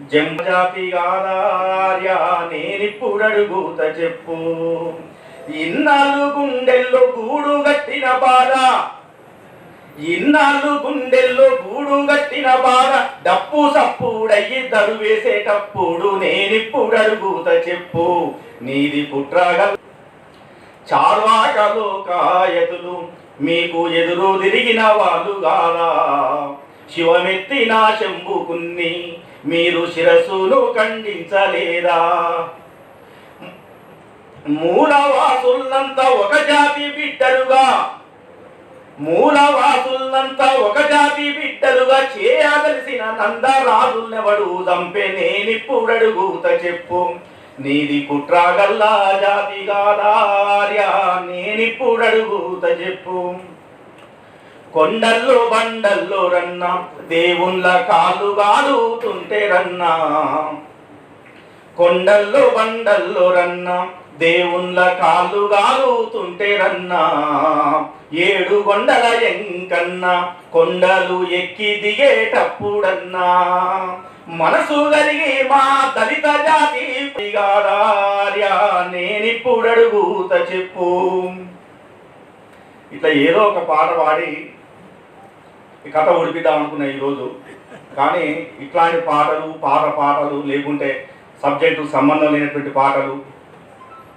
జంజాతి గాదార్య నేనిప్పుడడుగుత చెప్పు. ఇన్నాళ్ళు గుండెల్లో గూడు గట్టిన బాధ. ఇన్నాళ్ళు గుండెల్లో గూడు గట్టిన బాధ. డప్పు సప్పుడయ్యి తరువేసేటప్పుడు నేనిప్పుడు అడుగుత చెప్పు. నీది పుట్రాగ చార్వాకలు కాయతులు మీకు ఎదురు తిరిగిన వాళ్ళు శివమెత్తి శివమెత్తిన శంభుకున్ని మీరు శిరస్సును ఖండించలేదా? మూలవాసులంతా ఒక జాతి బిడ్డలుగా మూలవాసులంతా ఒక జాతి బిడ్డలుగా చేయదలిసిన నందరాజులెవడు? దంపే నేనిప్పుడడుగుత చెప్పు. నీది కుట్రాగల్లా జాతి గాదార్య నేనిప్పుడడుగుత చెప్పు. కొండల్లో బండల్లో రన్నా దేవుళ్ళ కాళ్ళు గాలుతుంటే రన్నా. కొండల్లో బండల్లో రన్నా దేవుళ్ళ కాళ్ళు గాలుతుంటే రన్నా. ఏడు కొండల ఎంకన్నా కొండలు ఎక్కి దిగేటప్పుడన్నా. మనసు కలిగి మా దళిత జాతి గాడార్య నేనిప్పుడు అడుగుత చెప్పు. ఇట్లా ఏదో ఒక పాట పాడి ఈ కథ ఒడిపిద్దాం అనుకున్నా ఈరోజు కానీ ఇట్లాంటి పాటలు పాట పాటలు లేకుంటే సబ్జెక్టు సంబంధం లేనటువంటి పాటలు